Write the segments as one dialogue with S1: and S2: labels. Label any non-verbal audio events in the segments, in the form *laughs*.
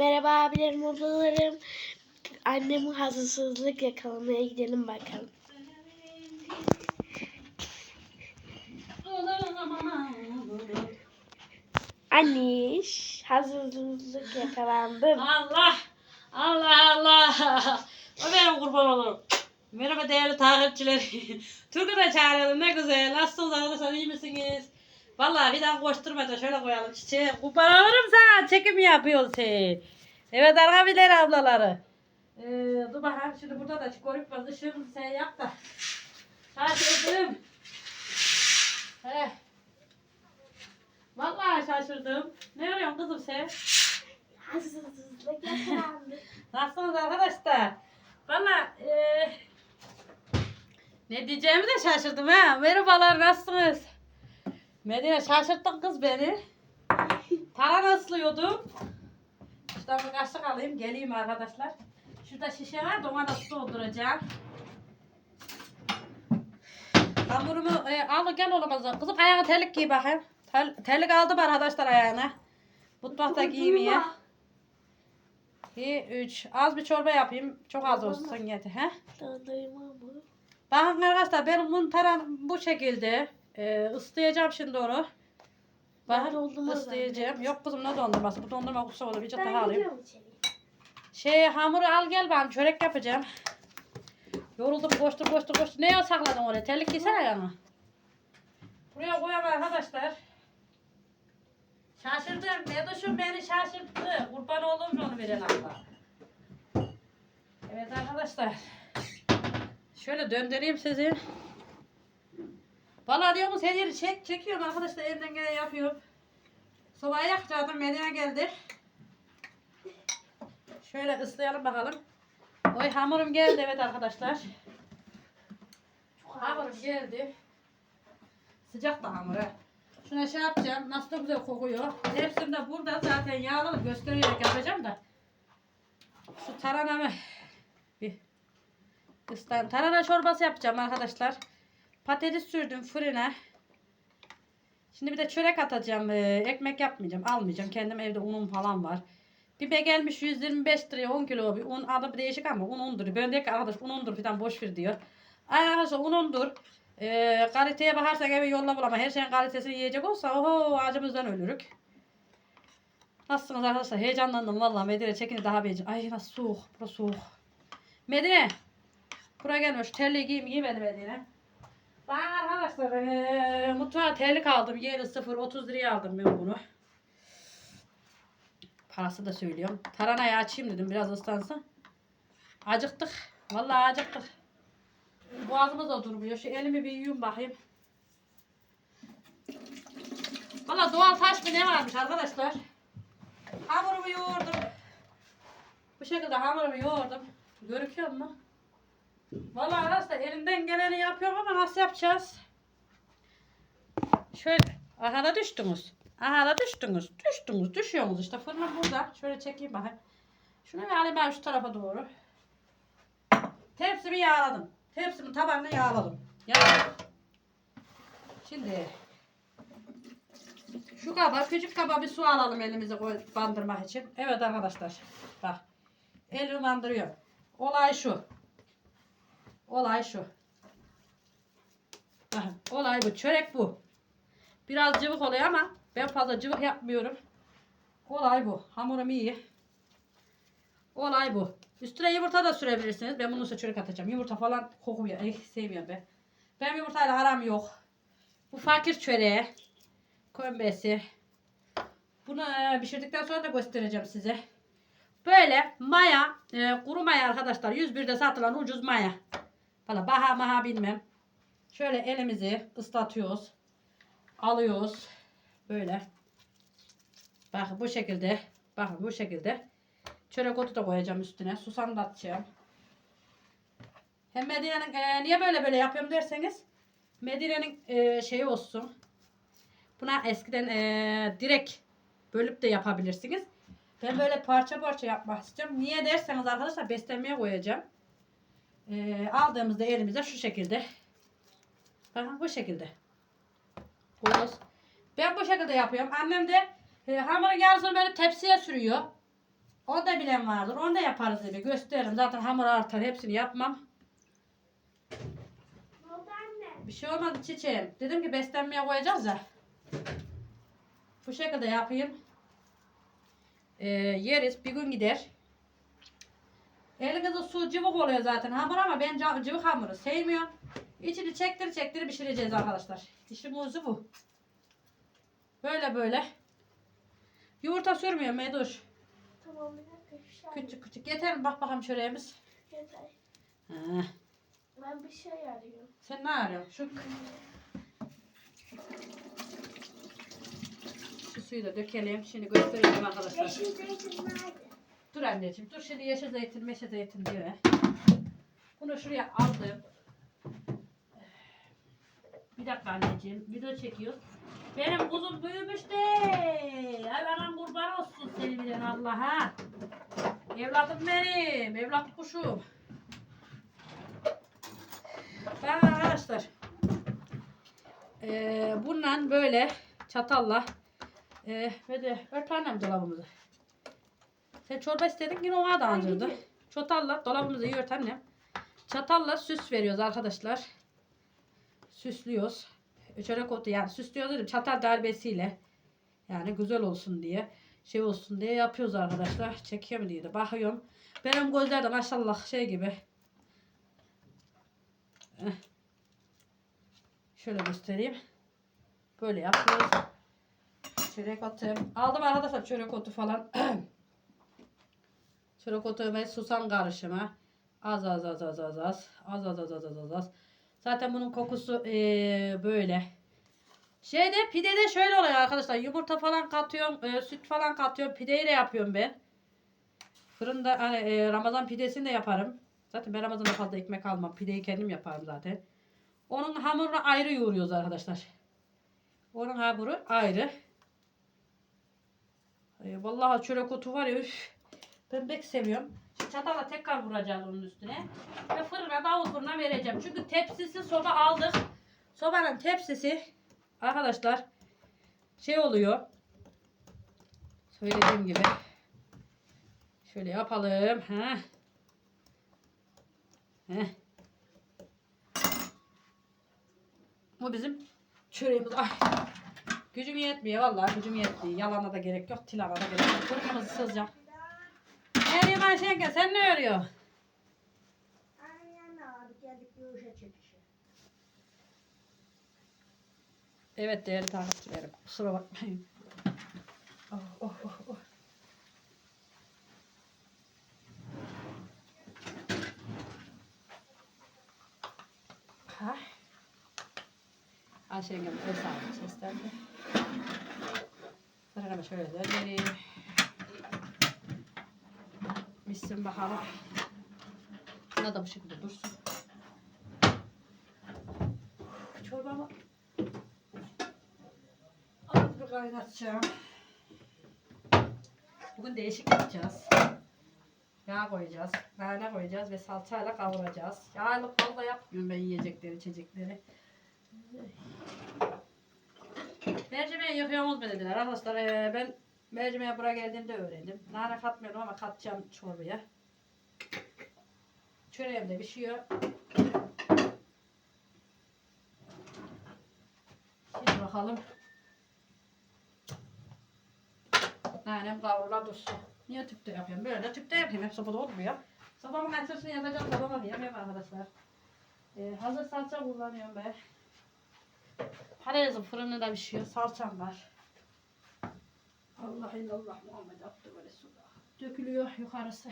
S1: Merhaba abilerim, ablalarım. Annemin hazırsızlık yakalamaya gidelim bakalım. Anniş, hazırsızlık yakalandım.
S2: Allah! Allah Allah! O benim kurban olurum. Merhaba değerli takipçiler. *laughs* Türk'ü de çağıralım ne güzel. Nasılsınız arkadaşlar iyi misiniz? Vallahi bir daha koşturmaca şöyle koyalım çiçeği. Kurban olurum sana. Çekim yapıyorsun sen. Evet abiler ablaları. Ee, dur bakalım şimdi burada da koruyup bak ışığımı sen yap da. Şaşırdım. Heh. Vallahi şaşırdım. Ne arıyorsun kızım sen?
S1: Hazırsızlık yakalandım.
S2: Nasılsınız arkadaşlar? Valla eee, ne diyeceğimi de şaşırdım ha. Merhabalar nasılsınız? Medine şaşırttın kız beni. Taran ıslıyordum. İşte bir kaşık alayım geleyim arkadaşlar. Şurada şişe var da ona da su dolduracağım. Hamurumu e, al gel oğlum kızım. Ayağına terlik giy bakayım. Tel, terlik aldım arkadaşlar ayağına. Mutfakta giymeye. 2, 3. Az bir çorba yapayım. Çok az olsun yeter. He?
S1: Dondurma mı?
S2: Bakın arkadaşlar benim muntaram bu şekilde. Ee, ıslayacağım şimdi onu. Bak
S1: dondurma
S2: ıslayacağım. Yok kızım ne dondurması? Bu dondurma kutusu olur. Bir daha alayım. Şey hamuru al gel ben çörek yapacağım. Yoruldum koştur koştur koştur. Neye sakladın oraya? Terlik giysene ayağına. Buraya koyalım arkadaşlar. Şaşırdım. Medoşum beni şaşırttı. Kurban oldum onu veren Allah. Evet arkadaşlar. Şöyle döndüreyim sizi. Valla diyorsunuz her yeri çek, çekiyorum arkadaşlar elimden gelen yapıyorum. Sobaya yakacaktım Medine geldi. Şöyle ıslayalım bakalım. Oy hamurum geldi evet arkadaşlar. Hamurum geldi. Sıcak da hamur ha. Şuna şey yapacağım. Nasıl da güzel kokuyor. Hepsini de burada zaten yağlı göstererek yapacağım da. Şu taranamı bir ıslayayım. Tarhana çorbası yapacağım arkadaşlar. Patates sürdüm fırına. Şimdi bir de çörek atacağım. Ee, ekmek yapmayacağım. Almayacağım. Kendim evde unum falan var. Bibe gelmiş 125 liraya 10 kilo bir un adı değişik ama un undur. Ben de ki arkadaş un undur falan boş ver diyor. Ay arkadaşlar un undur. Ee, kaliteye bakarsak eve yolla bulama. Her şeyin kalitesini yiyecek olsa oho acımızdan ölürük. Nasılsınız arkadaşlar? Heyecanlandım vallahi Medine çekini daha bir. Ay nasıl soğuk. Burası soğuk. Medine. Buraya gelmiş. Terliği giyeyim giymedi Medine. Ben arkadaşlar ee, mutfağa terlik aldım. Yeri sıfır 30 liraya aldım ben bunu. Parası da söylüyorum. Taranayı açayım dedim biraz ıslansın. Acıktık. Vallahi acıktık. Boğazımız da durmuyor. Şu elimi bir yiyeyim bakayım. Valla doğal taş mı ne varmış arkadaşlar. Hamurumu yoğurdum. Bu şekilde hamurumu yoğurdum. Görüküyor mu? Valla arkadaşlar elimden geleni yapıyorum ama nasıl yapacağız? Şöyle. Aha da düştünüz. Aha da düştünüz. Düştünüz. Düşüyorsunuz işte. Fırınım burada. Şöyle çekeyim bakayım. Şunu alayım ben şu tarafa doğru. Tepsimi yağladım. Tepsimin tabanını yağladım. Yağladım. Şimdi şu kaba, küçük kaba bir su alalım elimize koy, bandırmak için. Evet arkadaşlar. Bak. Elimi bandırıyor. Olay şu. Olay şu. Olay bu. Çörek bu. Biraz cıvık oluyor ama ben fazla cıvık yapmıyorum. Olay bu. Hamurum iyi. Olay bu. Üstüne yumurta da sürebilirsiniz. Ben bunu çörek atacağım. Yumurta falan kokuyor. Eh, sevmiyorum ben. Benim yumurtayla aram yok. Bu fakir çöreği. Kömbesi. Bunu e, pişirdikten sonra da göstereceğim size. Böyle maya, e, kuru maya arkadaşlar. 101'de satılan ucuz maya. Valla baha maha bilmem. Şöyle elimizi ıslatıyoruz. Alıyoruz. Böyle. Bakın bu şekilde. Bakın bu şekilde. Çörek otu da koyacağım üstüne. Susam da atacağım. Hem Medine'nin e, niye böyle böyle yapıyorum derseniz Medine'nin e, şeyi olsun. Buna eskiden e, direkt bölüp de yapabilirsiniz. Ben böyle parça parça yapmak istiyorum. Niye derseniz arkadaşlar beslenmeye koyacağım. E, aldığımızda elimize şu şekilde. Bakın bu şekilde. Koyuyoruz. Ben bu şekilde yapıyorum. Annem de e, hamurun yarısını böyle tepsiye sürüyor. Onda bilen vardır. Onda yaparız dedi. Gösteririm. Zaten hamur artar. Hepsini yapmam.
S1: Ne oldu anne?
S2: Bir şey olmadı çiçeğim. Dedim ki beslenmeye koyacağız ya. Bu şekilde yapayım. Ee, yeriz. Bir gün gider. Elimizde su cıvık oluyor zaten hamur ama ben cıvık hamuru sevmiyorum. İçini çektir çektir pişireceğiz arkadaşlar. İşimiz bu. Böyle böyle. Yumurta sürmüyor Meduş.
S1: Tamam bir dakika şey
S2: Küçük küçük. Yeter mi? Bak bakalım çöreğimiz.
S1: Yeter.
S2: Ha.
S1: Ben bir şey arıyorum.
S2: Sen ne arıyorsun? Şu, şu suyu da dökelim. Şimdi göstereyim arkadaşlar.
S1: Yeşil zeytin nerede?
S2: Dur anneciğim. Dur şimdi yeşil zeytin, meşe zeytin diye. Bunu şuraya aldım. Bir dakika anneciğim. Video çekiyor. Benim kuzum büyümüş de. Ay anam kurban olsun seni bilen Allah'a. Evladım benim. Evlat kuşum. Ben arkadaşlar. Eee bundan böyle çatalla eee ve de ört annem dolabımızı. Sen çorba istedin yine ona da andırdı. Çatalla dolabımızı yört annem. Çatalla süs veriyoruz arkadaşlar. Süslüyoruz. Çörek otu yani süslüyoruz dedim çatal darbesiyle. Yani güzel olsun diye. Şey olsun diye yapıyoruz arkadaşlar. Çekiyor mu diye de bakıyorum. Benim gözler de maşallah şey gibi. Eh. Şöyle göstereyim. Böyle yapıyoruz. Çörek otum. Aldım arkadaşlar çörek otu falan. *clears throat* çörek ve susam karışımı. Az az az az az az. Az az az az az az az. Zaten bunun kokusu eee, böyle. Şeyde pidede şöyle oluyor arkadaşlar. Yumurta falan katıyorum. eee, süt falan katıyorum. Pideyi de yapıyorum ben. Fırında hani eee, Ramazan pidesini de yaparım. Zaten ben Ramazan'da fazla ekmek almam. Pideyi kendim yaparım zaten. Onun hamurunu ayrı yoğuruyoruz arkadaşlar. Onun hamuru ayrı. Ee, vallahi çörek otu var ya üf. Ben pek seviyorum. Şimdi çatalla tekrar vuracağız onun üstüne. Ve fırına davul fırına vereceğim. Çünkü tepsisi soba aldık. Sobanın tepsisi arkadaşlar şey oluyor. Söylediğim gibi. Şöyle yapalım. Ha. Heh. Bu bizim çöreğimiz. Ay. Gücüm yetmiyor vallahi gücüm yetmiyor. Yalana da gerek yok, tilana da gerek yok. Fırınımızı sızacağım. Nereye Ayşenke sen ne örüyorsun?
S3: Aynen abi geldik görüşe çekişe.
S2: Evet değerli takipçilerim. Kusura bakmayın. Oh, oh, oh, oh. Ha. Ayşenge'm el sağlık seslendi. Fırınımı şöyle döndüreyim. Missin bakalım. Buna da bu şekilde dursun. Çorbamı Az bir kaynatacağım. Bugün değişik yapacağız. Yağ koyacağız, nane koyacağız ve salçayla kavuracağız. Yağlı fazla yapmıyorum ben yiyecekleri, içecekleri. Mercimeği yıkıyoruz dediler arkadaşlar. Ee, ben mercimeğe buraya geldiğimde öğrendim. Nane katmıyordum ama katacağım çorbaya. Çöreğim de pişiyor. Şimdi bakalım. Nanem kavrula dursun. Niye tüpte yapıyorum? Böyle tüpte yapayım. Hep sobada olmuyor. Sobamın açısını yapacağım. Sobama diyeyim arkadaşlar. Ee, hazır salça kullanıyorum ben. Parayızın fırında pişiyor. Salçam var. Allah illallah Muhammed Abdü ve Resulullah. Dökülüyor yukarısı.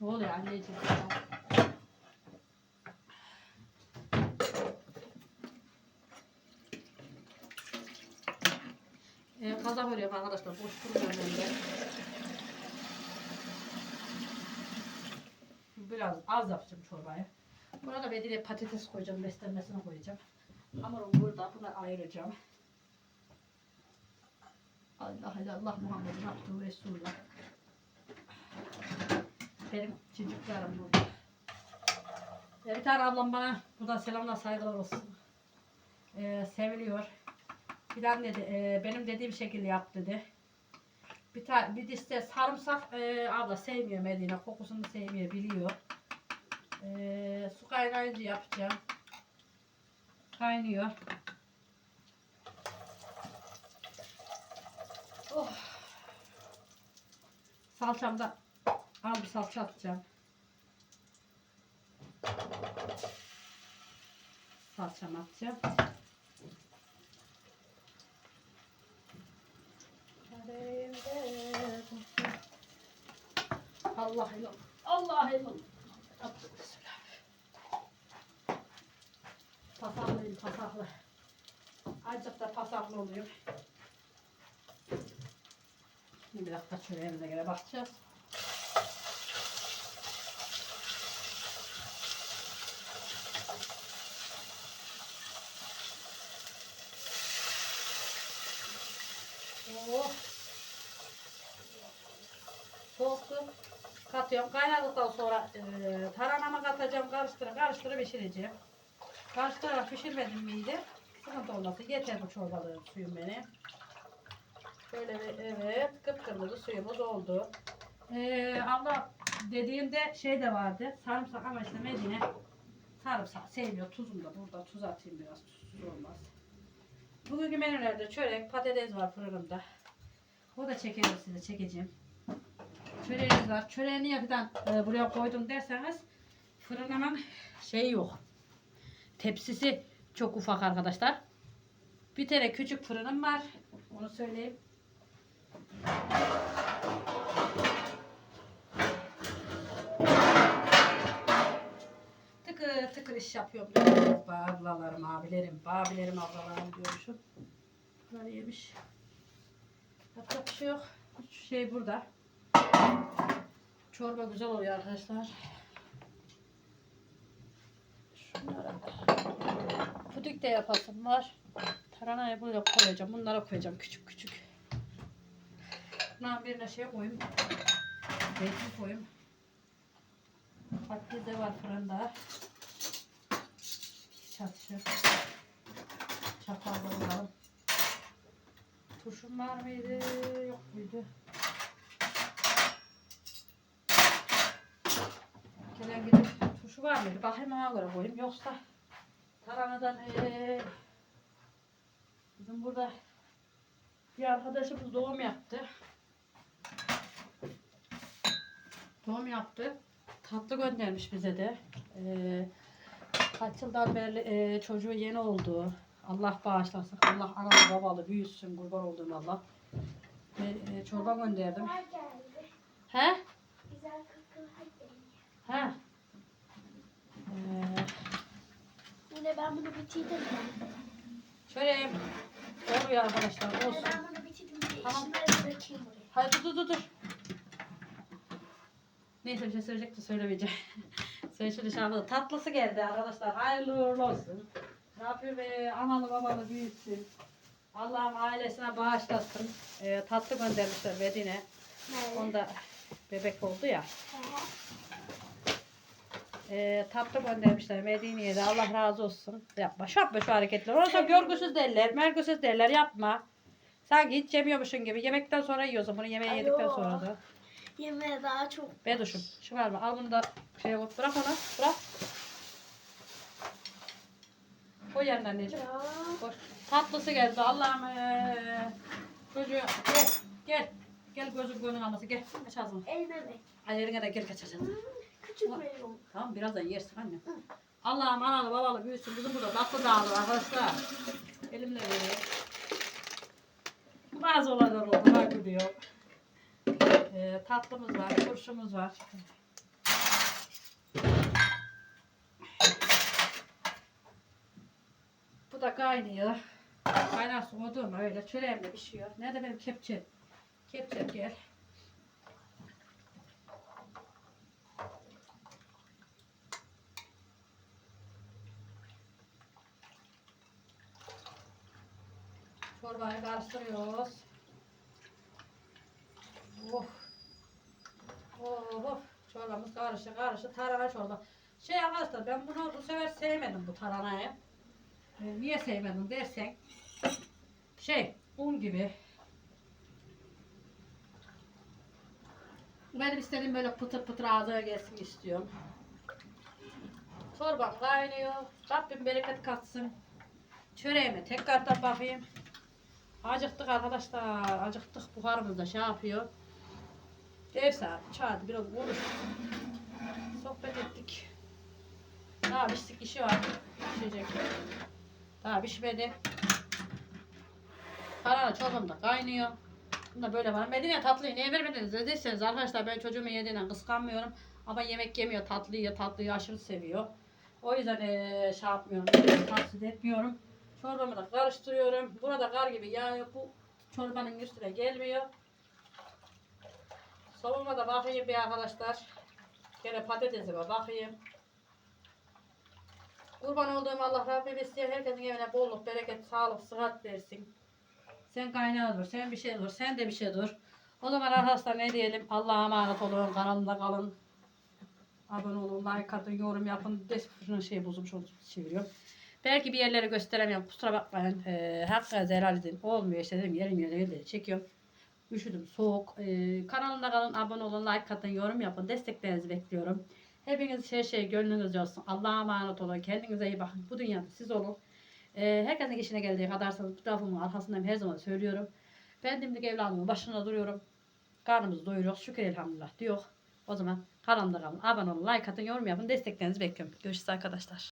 S2: Ne oluyor anneciğim? Ee, kaza veriyorum arkadaşlar. Boş durmuyorum ben de. Biraz az yapacağım çorbayı. Burada bir de patates koyacağım. Beslenmesine koyacağım. Hamurum burada. Bunu ayıracağım. Allah Allah Muhammed'in abdü Resulullah. Benim çocuklarım burada. Bir tane ablam bana buradan selamlar saygılar olsun. Ee, seviliyor. Filan dedi. e, benim dediğim şekilde yap dedi. Bir tane bir diste sarımsak e, abla sevmiyor Medine. Kokusunu sevmiyor biliyor. E, su kaynayınca yapacağım. Kaynıyor. Oh. Salçamda al bir salça atacağım. Salçamı atacağım. Allah ilah. Allah ilah. Bismillah. Pasaklıyım pasaklı. Azıcık da pasaklı oluyor. Şimdi dakika çöreğimize göre bakacağız. Oh. Soğuktu. Katıyorum. Kaynadıktan sonra e, taranama katacağım. Karıştıra karıştıra pişireceğim. Karıştırarak pişirmedim miydi? Sıkıntı olması. Yeter bu çorbalığın suyum benim. Şöyle bir evet kıpkırmızı suyumuz oldu. Ee, abla dediğimde şey de vardı. Sarımsak ama işte Medine sarımsak sevmiyor. Tuzum da burada. Tuz atayım biraz. Tuzsuz olmaz. Bugünkü menülerde çörek, patates var fırınımda. O da çekerim size çekeceğim. Çöreğimiz var. Çöreği niye e, buraya koydum derseniz fırınımın şeyi yok. Tepsisi çok ufak arkadaşlar. Bir tane küçük fırınım var. Onu söyleyeyim. Tıkır tıkır iş yapıyorum. Ablalarım, abilerim, abilerim, ablalarım diyormuşum. Bunlar yemiş. Yapacak bir şey yok. Şu şey burada. Çorba güzel oluyor arkadaşlar. Şunlara puding de yapasım var. Taranayı buraya koyacağım. Bunlara koyacağım küçük küçük. Bunların birine şey koyayım. Zeytin koyayım. Patates de var fırında. Çatışır. Çatal alalım. Turşum var mıydı? Yok muydu? Gelen gidip turşu var mıydı? Bakayım ona göre koyayım. Yoksa tarhanadan eee bizim burada bir arkadaşımız doğum yaptı. Doğum yaptı. Tatlı göndermiş bize de. Ee, kaç yıldan beri e, çocuğu yeni oldu. Allah bağışlasın. Allah analı babalı büyüsün. Kurban olduğum Allah. Ve, e, çorba gönderdim. He? He? Ee,
S1: ben bunu bitirdim.
S2: şöyle oluyor arkadaşlar.
S1: Yine
S2: Olsun.
S1: ben bunu bitirdim.
S2: Tamam. Hadi dur dur dur. Neyse bir şey söyleyecektim söylemeyeceğim. *laughs* Söyle şöyle. Tatlısı geldi arkadaşlar. Hayırlı uğurlu olsun. Rabbim e, analı babalı büyütsün. Allah'ım ailesine bağışlasın. E, tatlı göndermişler Medine.
S1: Nerede?
S2: Onda bebek oldu ya. E, tatlı göndermişler Medine'ye de. Allah razı olsun. Yapma. Şu yapma şu hareketler. Orada görgüsüz derler. Mergüsüz derler. Yapma. Sanki hiç yemiyormuşsun gibi. Yemekten sonra yiyorsun bunu. Yemeği
S1: Alo.
S2: yedikten sonra da.
S1: Yemeğe daha çok.
S2: Beduşum. Şu var mı? Al bunu da şeye koy. Bırak onu. Bırak. Koy yerine anneciğim.
S1: Ya.
S2: Koy. Tatlısı geldi. Allah'ım. Ee, çocuğu gel. Gel. Gel gözüm gönlün alması. Gel. Aç ağzını.
S1: Elime mi?
S2: Ay yerine de gel kaç aç ağzını.
S1: Küçük veriyorum.
S2: Tamam birazdan yersin anne. Allah'ım analı babalı büyüsün. Bizim burada tatlı dağılır arkadaşlar. Elimle vereyim. Bazı olaylar oldu. Bak diyor. Ee, tatlımız var. Turşumuz var. Bu da kaynıyor. Kaynar su koyduğum öyle çöreğimle pişiyor. Nerede benim kepçe? Kepçe gel. Çorbayı karıştırıyoruz. Oh. Oh, oh. Çorbamız karıştı karıştı. Tarhana çorba. Şey arkadaşlar ben bunu bu sefer sevmedim bu tarhanayı. Ee, niye sevmedim dersen. Şey un gibi. Benim istediğim böyle pıtır pıtır ağzına gelsin istiyorum. Çorbam kaynıyor. Rabbim bereket katsın. Çöreğime tekrardan bakayım. Acıktık arkadaşlar. Acıktık. Buharımız da şey yapıyor. Ev sahibi çağırdı. Biraz konuştuk. Sohbet ettik. Daha piştik işi var. Pişecek. Daha pişmedi. Karara çorbam da kaynıyor. Bunda böyle var. Medine tatlıyı niye vermediniz dediyseniz arkadaşlar ben çocuğumu yediğinden kıskanmıyorum. Ama yemek yemiyor tatlıyı yiyor. Tatlıyı aşırı seviyor. O yüzden eee şey yapmıyorum. Tavsiye etmiyorum. Çorbamı da karıştırıyorum. Burada kar gibi yağıyor. Bu çorbanın üstüne gelmiyor. Soğuma da bakayım bir arkadaşlar. Gene patatesime bakayım. Kurban olduğum Allah Rabbim isteyen herkesin evine bolluk, bereket, sağlık, sıhhat versin. Sen kaynağı dur, sen bir şey dur, sen de bir şey dur. O zaman arkadaşlar ne diyelim? Allah'a emanet olun, kanalımda kalın. Abone olun, like atın, yorum yapın. Destekçinin şeyi bozulmuş oldu, çeviriyorum. Belki bir yerleri gösteremiyorum, kusura bakmayın. Ee, hakkınızı helal edin. Olmuyor işte dedim, yerim yerleri çekiyorum. Üşüdüm, soğuk. Ee, kanalımda kalın, abone olun, like atın, yorum yapın. Desteklerinizi bekliyorum. Hepiniz her şey gönlünüzce olsun. Allah'a emanet olun. Kendinize iyi bakın. Bu dünyada siz olun. Ee, herkesin işine geldiği kadarsanız bu lafımın arkasından her zaman söylüyorum. Ben dimdik evladımın başında duruyorum. Karnımızı doyuruyoruz. Şükür elhamdülillah diyor. O zaman kanalımda kalın. Abone olun, like atın, yorum yapın. Desteklerinizi bekliyorum. Görüşürüz arkadaşlar.